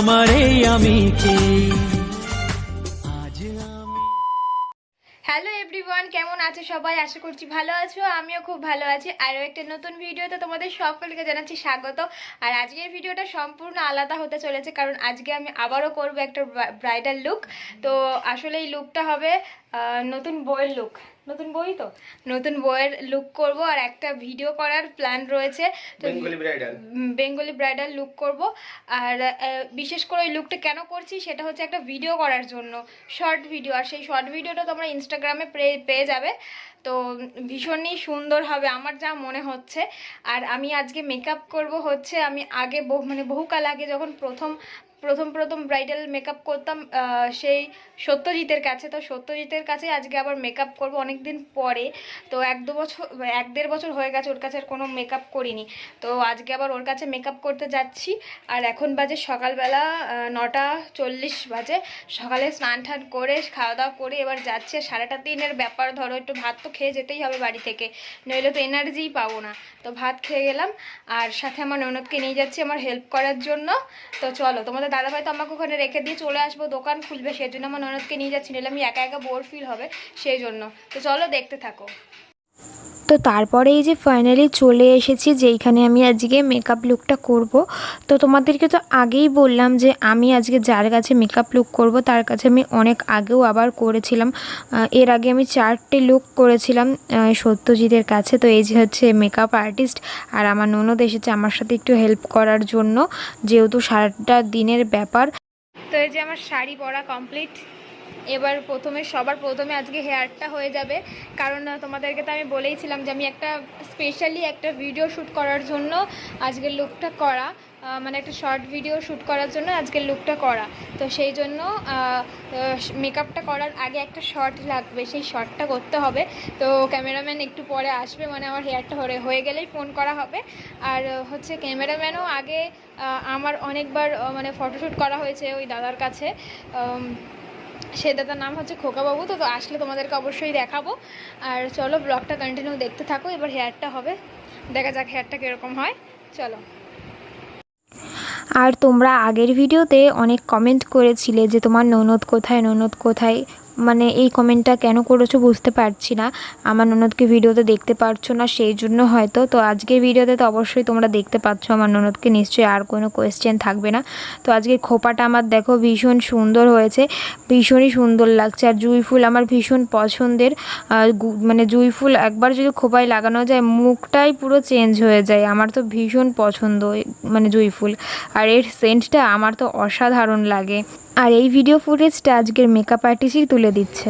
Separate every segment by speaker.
Speaker 1: আমি আমার এই আমি কে
Speaker 2: হ্যালো এভরিওয়ান কেমন আছো সবাই? আশা করছি ভালো আছো, আমিও খুব ভালো আছি। আরও একটা নতুন ভিডিওতে তোমাদের সকলকে জানাচ্ছি স্বাগত। আর আজকের ভিডিওটা সম্পূর্ণ আলাদা হতে চলেছে, কারণ আজকে আমি আবারও করব একটা ব্রাইডাল লুক তো আসলে এই লুকটা হবে নতুন বইয়ের লুক নতুন বই তো? নতুন বইয়ের লুক করব আর একটা ভিডিও করার প্ল্যান রয়েছে।
Speaker 3: Bengali bridal
Speaker 2: Bengali bridal look করব। আর বিশেষ করে ওই লুকটা কেন করছি সেটা হচ্ছে একটা ভিডিও করার জন্য। শর্ট ভিডিও আর সেই শর্ট ভিডিওটা তোমরা ইনস্টাগ্রামে পেয়ে যাবে। তো ভীষণই সুন্দর হবে আমার যা মনে হচ্ছে। আর আমি আজকে মেকআপ করব হচ্ছে আমি আগে বহু মানে বহুকাল আগে যখন প্রথম প্রথম প্রথম ব্রাইডাল মেকআপ করতাম সেই সত্যজিতের কাছে। তো সত্যজিতের কাছে আজকে আবার মেকআপ করব অনেক দিন পরে। তো এক দু বছর, এক দেড় বছর হয়ে গেছে ওর কাছে আর কোনো মেকআপ করিনি। তো আজকে আবার ওর কাছে মেকআপ করতে যাচ্ছি। আর এখন বাজে সকালবেলা নটা চল্লিশ বাজে। সকালে স্নান টান করে, খাওয়া দাওয়া করে এবার যাচ্ছি। আর সারাটা দিনের ব্যাপার, ধরো একটু ভাত তো খেয়ে যেতেই হবে বাড়ি থেকে। নইলে তো এনার্জিই পাবো না। তো ভাত খেয়ে গেলাম। আর সাথে আমার ননদকে নিয়ে যাচ্ছি আমার হেল্প করার জন্য। তো চলো, তোমাদের দাদাভাই তো আমাকে ওখানে রেখে দিয়ে চলে আসব, দোকান খুলবে, সেই জন্য আমার ননদকে নিয়ে যাচ্ছি নিলে আমি একা একা বোর ফিল হবে, সেই জন্য। তো চলো দেখতে থাকো।
Speaker 4: তো তারপরে এই যে ফাইনালি চলে এসেছি যেইখানে আমি আজকে মেকআপ লুকটা করব। তো তোমাদেরকে তো আগেই বললাম যে আমি আজকে যার কাছে মেকআপ লুক করব, তার কাছে আমি অনেক আগেও আবার করেছিলাম। এর আগে আমি চারটে লুক করেছিলাম সত্যজিতের কাছে। তো এই যে হচ্ছে মেকআপ আর্টিস্ট আর আমার ননদ এসেছে আমার সাথে একটু হেল্প করার জন্য, যেহেতু সারাটা দিনের ব্যাপার।
Speaker 2: তো এই যে আমার শাড়ি পরা কমপ্লিট এবার প্রথমে, সবার প্রথমে আজকে হেয়ারটা হয়ে যাবে। কারণ তোমাদেরকে তো আমি বলেইছিলাম যে আমি একটা স্পেশালি একটা ভিডিও শ্যুট করার জন্য আজকের লুকটা করা মানে একটা শর্ট ভিডিও শ্যুট করার জন্য আজকের লুকটা করা। তো সেই জন্য মেকআপটা করার আগে একটা শর্ট লাগবে, সেই শর্টটা করতে হবে। তো ক্যামেরাম্যান একটু পরে আসবে মানে আমার হেয়ারটা হয়ে হয়ে গেলেই ফোন করা হবে। আর হচ্ছে ক্যামেরাম্যানও আগে আমার অনেকবার মানে ফটোশ্যুট করা হয়েছে ওই দাদার কাছে। সে দাদার নাম হচ্ছে খোকাবাবু, তো তো আসলে তোমাদেরকে অবশ্যই দেখাবো। আর চলো ব্লগটা কন্টিনিউ দেখতে থাকো, এবার হেয়ারটা হবে। দেখা যাক হেয়ারটা কীরকম হয়। চলো।
Speaker 4: আর তোমরা আগের ভিডিওতে অনেক কমেন্ট করেছিলে যে তোমার ননদ কোথায় ননদ কোথায়? মানে এই কমেন্টটা কেন করেছ বুঝতে পারছি না। আমার ননদকে ভিডিওতে দেখতে পারছ না, সেই জন্য হয়তো। তো আজকের ভিডিওতে তো অবশ্যই তোমরা দেখতে পাচ্ছ, আমার ননদকে নিশ্চয়ই আর কোনো কোয়েশ্চেন থাকবে না। তো আজকে খোপাটা আমার দেখো ভীষণ সুন্দর হয়েছে, ভীষণই সুন্দর লাগছে। আর জুঁই ফুল আমার ভীষণ পছন্দের। মানে জুঁই ফুল একবার যদি খোপায় লাগানো যায়, মুখটাই পুরো চেঞ্জ হয়ে যায়। আমার তো ভীষণ পছন্দ মানে জুঁই ফুল। আর এর সেন্টটা আমার তো অসাধারণ লাগে। আর এই ভিডিও ফুটেজটা আজকের মেকআপ আর্টিস্টই তুলে দিচ্ছে।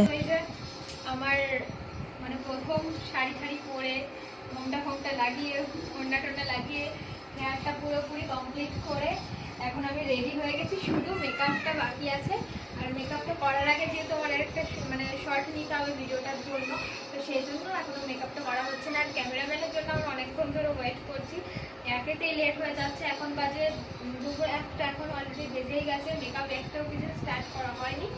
Speaker 2: আমার মানে প্রথম শাড়ি পরে ফোমটা লাগিয়ে লাগিয়ে পুরোপুরি কমপ্লিট করে এখন আমি রেডি হয়ে গেছি। শুধু মেকআপটা বাকি আছে। আর মেকআপটা করার আগে যেহেতু আমার একটা মানে শর্ট নিতে হবে তো সেই জন্য এখনও মেকআপটা করা হচ্ছে না। আর ক্যামেরাম্যানের জন্য আমি অনেকক্ষণ ধরে ওয়েট করছি। একেতেই লেট হয়ে যাচ্ছে। এখন বাজে দুপুর একটা, এখন অলরেডি বেজেই গেছে। মেকআপ একটাও কিছু স্টার্ট করা হয়নি।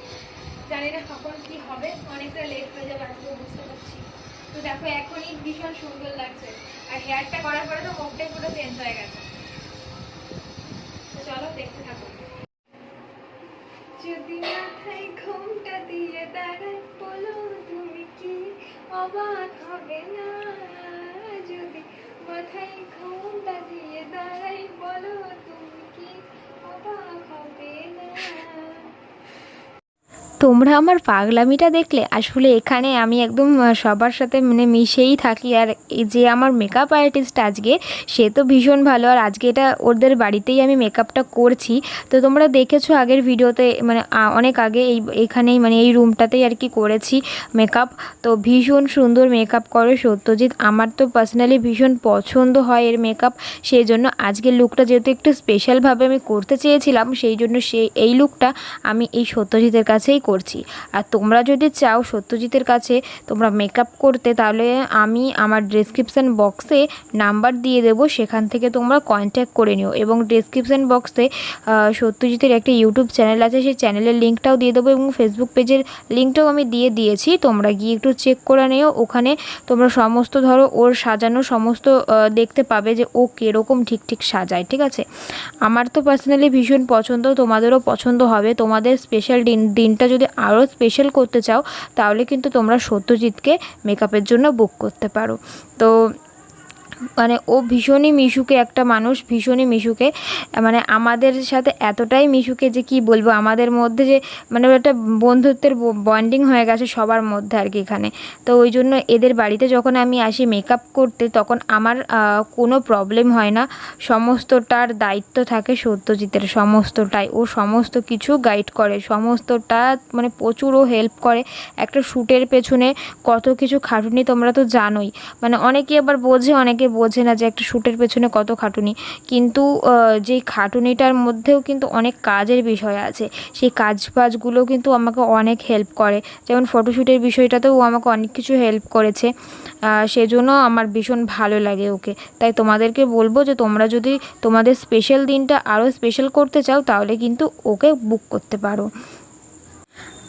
Speaker 2: জানি না কখন কি হবে। অনেকটা লেট হয়ে যাবে আজকেও বুঝতে পারছি। তো দেখো, এখনই ভীষণ সুন্দর লাগছে। আর হেয়ারটা করার পরে তো মুখটাই পুরো চেঞ্জ হয়ে গেছে। চলো, দেখতে থাকো। যদি মাথায় ঘুমটা দিয়ে দাঁড়াই বলো তুমি কি অবাক হবে না? মাথায় ঘুমটা দিয়ে দাঁড়াই বলো তুমি কি অবাক
Speaker 4: তোমরা আমার পাগলামিটা দেখলে? আসলে এখানে আমি একদম সবার সাথে মানে মিশেই থাকি। আর যে আমার মেকআপ আর্টিস্ট আজকে, সে তো ভীষণ ভালো। আর আজকে এটা ওদের বাড়িতেই আমি মেকআপটা করছি। তো তোমরা দেখেছ আগের ভিডিওতে মানে অনেক আগে এই, এখানেই মানে এই রুমটাতেই আর কি করেছি মেকআপ তো ভীষণ সুন্দর মেকআপ করে সত্যজিৎ। আমার তো পার্সোনালি ভীষণ পছন্দ হয় এর মেকআপ সেই জন্য আজকের লুকটা যেহেতু একটু স্পেশালভাবে আমি করতে চেয়েছিলাম, সেই জন্য সেই এই লুকটা আমি এই সত্যজিতের কাছেই করছি। আর তোমরা যদি চাও সত্যজিতের কাছে তোমরা মেকআপ করতে, তাহলে আমি আমার ডেসক্রিপশান বক্সে নাম্বার দিয়ে দেবো, সেখান থেকে তোমরা কন্ট্যাক্ট করে নিও। এবং ডেসক্রিপশান বক্সে সত্যজিতের একটা ইউটিউব চ্যানেল আছে, সেই চ্যানেলের লিঙ্কটাও দিয়ে দেবো এবং ফেসবুক পেজের লিঙ্কটাও আমি দিয়ে দিয়েছি। তোমরা গিয়ে একটু চেক করে নিও, ওখানে তোমরা সমস্ত ধরো ওর সাজানো সমস্ত দেখতে পাবে যে ও কীরকম ঠিক ঠিক সাজায়, ঠিক আছে? আমার তো পার্সোনালি ভীষণ পছন্দ, তোমাদেরও পছন্দ হবে। তোমাদের স্পেশাল দিন, দিনটা যদি আরও স্পেশাল করতে চাও তাহলে কিন্তু তোমরা সত্যজিৎকে মেকআপের জন্য বুক করতে পারো। তো মানে ও ভীষণই মিশুকে, একটা মানুষ ভীষণই মিশুকে। মানে আমাদের সাথে এতটাই মিশুকে যে কি বলব, আমাদের মধ্যে যে মানে একটা বন্ধুত্বের বন্ডিং হয়ে গেছে সবার মধ্যে আর কি এখানে। তো ওই জন্য এদের বাড়িতে যখন আমি আসি মেকআপ করতে, তখন আমার কোনো প্রবলেম হয় না। সমস্তটার দায়িত্ব থাকে সত্যজিতের, সমস্তটাই। ও সমস্ত কিছু গাইড করে, সমস্তটা মানে প্রচুর ও হেল্প করে। একটা শ্যুটের পেছনে কত কিছু খাটুনি তোমরা তো জানোই। মানে অনেকে আবার বোঝে, অনেকে বোঝে না যে একটা শ্যুটের পেছনে কত খাটুনি। কিন্তু যেই খাটুনিটার মধ্যেও কিন্তু অনেক কাজের বিষয় আছে। সেই কাজ বাজগুলো কিন্তু আমাকে অনেক হেল্প করে। যেমন ফটোশ্যুটের বিষয়টাতেও আমাকে অনেক কিছু হেল্প করেছে। সেজন্য আমার ভীষণ ভালো লাগে ওকে। তাই তোমাদেরকে বলব যে তোমরা যদি তোমাদের স্পেশাল দিনটা আরও স্পেশাল করতে চাও, তাহলে কিন্তু ওকে বুক করতে পারো।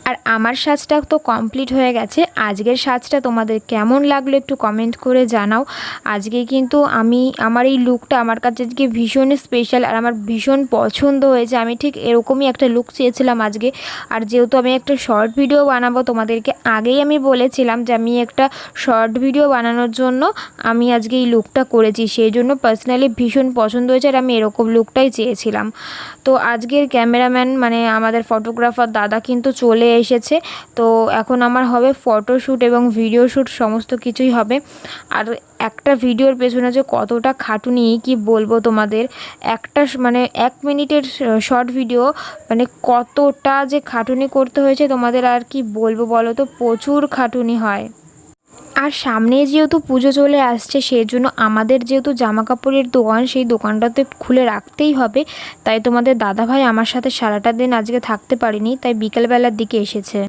Speaker 4: আর আমার সাজটা তো কমপ্লিট হয়ে গেছে। আজকের সাজটা তোমাদের কেমন লাগল একটু কমেন্ট করে জানাও। আজকে কিন্তু আমি, আমার এই লুকটা আমার কাছে আজকে ভীষণ স্পেশাল আর আমার ভীষণ পছন্দ হয়েছে। আমি ঠিক এরকমই একটা লুক চেয়েছিলাম আজকে। আর যেহেতু আমি একটা শর্ট ভিডিও বানাবো, তোমাদেরকে আগেই আমি বলেছিলাম যে আমি একটা শর্ট ভিডিও বানানোর জন্য আমি আজকে এই লুকটা করেছি। সেই জন্য পার্সোনালি ভীষণ পছন্দ হয়েছে আর আমি এরকম লুকটাই চেয়েছিলাম। তো আজকের ক্যামেরাম্যান মানে আমাদের ফটোগ্রাফার দাদা কিন্তু চলে এসেছে। তো এখন আমার হবে ফটোশ্যুট এবং ভিডিও শ্যুট সমস্ত কিছুই হবে। আর একটা ভিডিওর পেছনে যে কতটা খাটুনি কি বলব তোমাদের? একটা মানে এক মিনিটের শর্ট ভিডিও মানে কতটা যে খাটুনি করতে হয়েছে তোমাদের আর কি বলব বলো তো? প্রচুর খাটুনি হয়। আর সামনে যেহেতু পুজো চলে আসছে, সেই জন্য আমাদের যেহেতু জামা কাপড়ের দোকান, সেই দোকানটাতে খুলে রাখতেই হবে। তাই তোমাদের দাদাভাই আমার সাথে সারাটা দিন আজকে থাকতে পারিনি, তাই বিকেলবেলার দিকে এসেছে।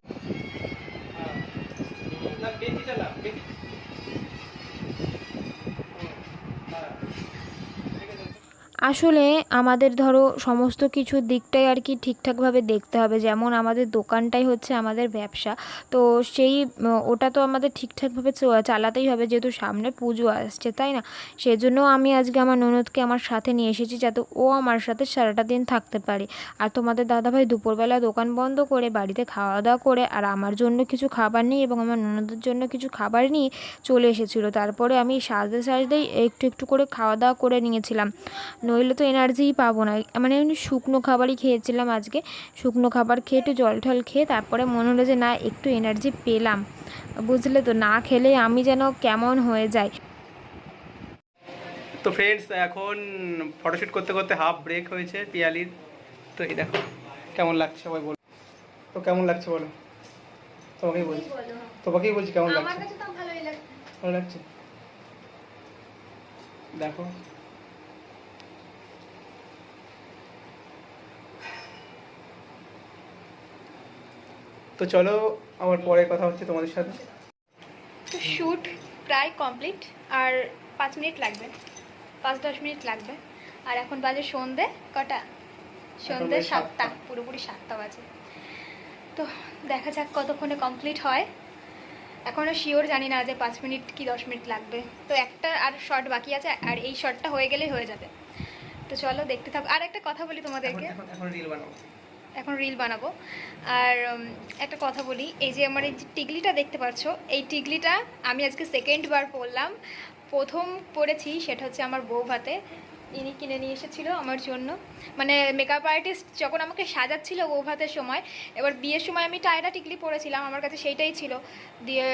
Speaker 4: আসলে আমাদের ধরো সমস্ত কিছুর দিকটাই আর কি ঠিকঠাকভাবে দেখতে হবে। যেমন আমাদের দোকানটাই হচ্ছে আমাদের ব্যবসা। তো সেই, ওটা তো আমাদের ঠিকঠাকভাবে চালাতেই হবে যেহেতু সামনে পুজো আসছে, তাই না? সেজন্য আমি আজকে আমার ননদকে আমার সাথে নিয়ে এসেছি যাতে ও আমার সাথে সারাটা দিন থাকতে পারে। আর তোমাদের দাদাভাই দুপুরবেলা দোকান বন্ধ করে, বাড়িতে খাওয়া দাওয়া করে, আর আমার জন্য কিছু খাবার নিয়ে এবং আমার ননদের জন্য কিছু খাবার নিয়ে চলে এসেছিল। তারপরে আমি সাজতে সাজতেই একটু একটু করে খাওয়া দাওয়া করে নিয়েছিলাম। নইলে তো এনার্জিই পাবো না। মানে এমনি শুকনো খাবারই খেয়েছিলাম আজকে। শুকনো খাবার খেয়ে একটু জল টল খেয়ে তারপরে মনে হলো যে না একটু এনার্জি পেলাম। বুঝলে তো না খেলে আমি যেন কেমন হয়ে যাই।
Speaker 3: তো ফ্রেন্ডস এখন ফটোশুট করতে করতে হাফ ব্রেক হয়েছে পিয়ালির। তো এই দেখো কেমন লাগছে সবাই বলো। তো কেমন লাগছে বলো? তোমাকেই বলছি। তোমাকেই বলছি কেমন
Speaker 2: আমার
Speaker 3: লাগছে
Speaker 2: কাছে তো ভালোই লাগে
Speaker 3: ভালো লাগছে? দেখো। তো চলো আমার পরে কথা হচ্ছে তোমাদের সাথে।
Speaker 2: তো শ্যুট প্রায় কমপ্লিট আর পাঁচ মিনিট লাগবে। পাঁচ দশ মিনিট লাগবে। আর এখন বাজে সন্ধে কটা? সন্ধে সাতটা। পুরোপুরি সাতটা বাজে। তো দেখা যাক কতক্ষণে কমপ্লিট হয়। এখনও শিওর জানি না যে পাঁচ মিনিট কি দশ মিনিট লাগবে। তো একটা আর শর্ট বাকি আছে আর এই শর্টটা হয়ে গেলেই হয়ে যাবে। তো চলো দেখতে থাকো। আর একটা কথা বলি তোমাদেরকে।
Speaker 3: এখন রিল বানাবো।
Speaker 2: এখন রিল বানাবো। আর একটা কথা বলি, এই যে আমার এই যে টিকলিটা দেখতে পাচ্ছ, এই টিকলিটা আমি আজকে সেকেন্ড বার পরলাম। প্রথম পরেছি, সেটা হচ্ছে আমার বউ ভাতে। ইনি কিনে নিয়ে এসেছিল আমার জন্য। মানে মেকআপ আর্টিস্ট যখন আমাকে সাজাচ্ছিল বউ ভাতের সময়, এবার বিয়ের সময় আমি টায়রা টিকলি পরেছিলাম, আমার কাছে সেইটাই ছিল। দিয়ে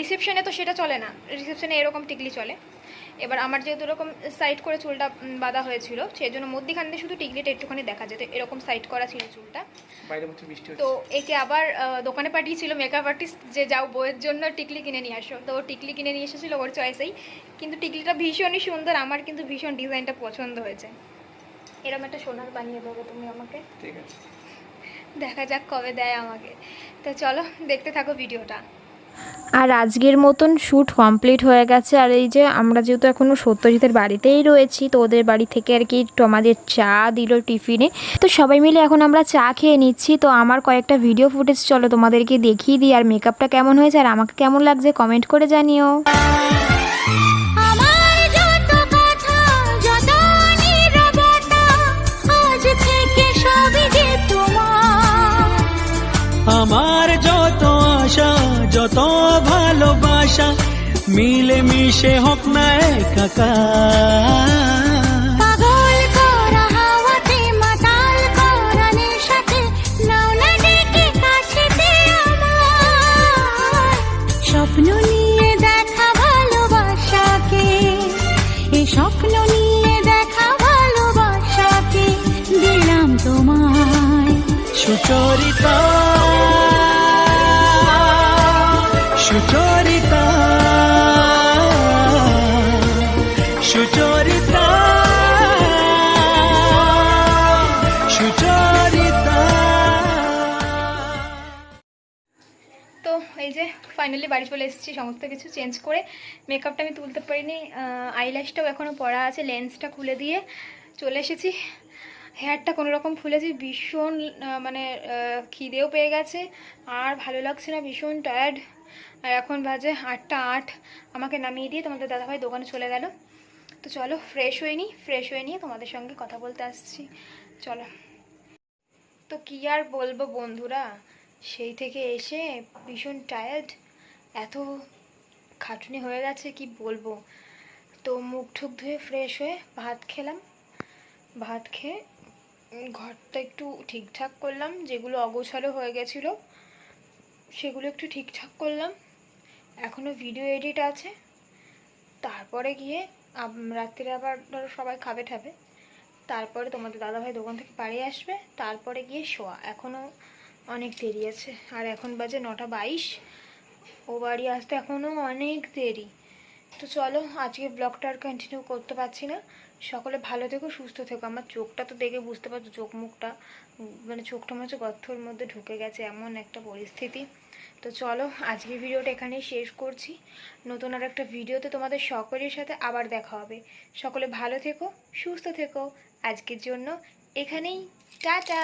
Speaker 2: রিসেপশনে তো সেটা চলে না। রিসেপশনে এরকম টিকলি চলে। এবার আমার যেহেতু এরকম সাইড করে চুলটা বাঁধা হয়েছিল সেই জন্য মধ্যিখান দিয়ে শুধু টিকলিটা একটুখানি দেখা যেত এরকম সাইড করা ছিল চুলটা। তো একে আবার দোকানে পাঠিয়েছিল মেকআপ আর্টিস্ট যে যাও বইয়ের জন্য টিকলি কিনে নিয়ে আসো। তো টিকলি কিনে নিয়ে এসেছিল ওর চয়েসেই কিন্তু টিকলিটা ভীষণই সুন্দর আমার কিন্তু ভীষণ ডিজাইনটা পছন্দ হয়েছে। এরকম একটা সোনার বানিয়ে দেবো তুমি আমাকে।
Speaker 3: ঠিক আছে।
Speaker 2: দেখা যাক কবে দেয় আমাকে। তো চলো দেখতে থাকো ভিডিওটা।
Speaker 4: আর আজকের মতন শ্যুট কমপ্লিট হয়ে গেছে। আর এই যে আমরা যেহেতু এখনও সত্যজিতের বাড়িতেই রয়েছি, তো ওদের বাড়ি থেকে আর কি আমাদের চা দিল টিফিনে। তো সবাই মিলে এখন আমরা চা খেয়ে নিচ্ছি। তো আমার কয়েকটা ভিডিও ফুটেজ চলো তোমাদেরকে দেখিয়ে দিই, আর মেকআপটা কেমন হয়েছে আর আমাকে কেমন লাগছে কমেন্ট করে জানিও।
Speaker 1: মিলে মিশে হোক না
Speaker 5: আমার। স্বপ্ন নিয়ে দেখা ভালোবাসাকে এই স্বপ্ন নিয়ে দেখা ভালোবাসাকে দিলাম তোমায়।
Speaker 1: সুচরিতা
Speaker 2: ফাইনালি বাড়ি চলে এসেছি, সমস্ত কিছু চেঞ্জ করে। মেকআপটা আমি তুলতে পারিনি আইল্যাশটাও এখনও পড়া আছে লেন্সটা খুলে দিয়ে চলে এসেছি। হেয়ারটা রকম খুলেছি ভীষণ মানে খিদেও পেয়ে গেছে, আর ভালো লাগছে না, ভীষণ টায়ার্ড আর এখন বাজে আটটা আট, আমাকে নামিয়ে দিয়ে তোমাদের দাদাভাই দোকানে চলে গেল। তো চলো ফ্রেশ হয়ে নিই ফ্রেশ হয়ে নিয়ে তোমাদের সঙ্গে কথা বলতে আসছি। চলো। তো কী আর বলব বন্ধুরা, সেই থেকে এসে ভীষণ টায়ার্ড এত খাটুনি হয়ে গেছে, কি বলব? তো মুখ ঠুক ধুয়ে ফ্রেশ হয়ে ভাত খেলাম। ভাত খেয়ে ঘরটা একটু ঠিকঠাক করলাম, যেগুলো অগোছালো হয়ে গেছিল, সেগুলো একটু ঠিকঠাক করলাম। এখনও ভিডিও এডিট আছে। তারপরে গিয়ে রাত্রিরে আবার ধরো সবাই খাবে ঠাবে। তারপরে তোমাদের দাদাভাই দোকান থেকে বাড়ি আসবে। তারপরে গিয়ে শোয়া। এখনও অনেক দেরি আছে। আর এখন বাজে নটা বাইশ। ও বাড়ি আসতে এখনও অনেক দেরি। তো চলো আজকে ব্লগটা আর কন্টিনিউ করতে পারছি না। সকলে ভালো থেকো, সুস্থ থেকো। আমার চোখটা তো দেখে বুঝতে পারছ, চোখ মুখটা মানে চোখটা হচ্ছে গর্থর মধ্যে ঢুকে গেছে, এমন একটা পরিস্থিতি। তো চলো, আজকের ভিডিওটা এখানেই শেষ করছি। নতুন আর একটা ভিডিওতে তোমাদের সকলের সাথে আবার দেখা হবে। সকলে ভালো থেকো, সুস্থ থেকো। আজকের জন্য এখানেই। টাটা!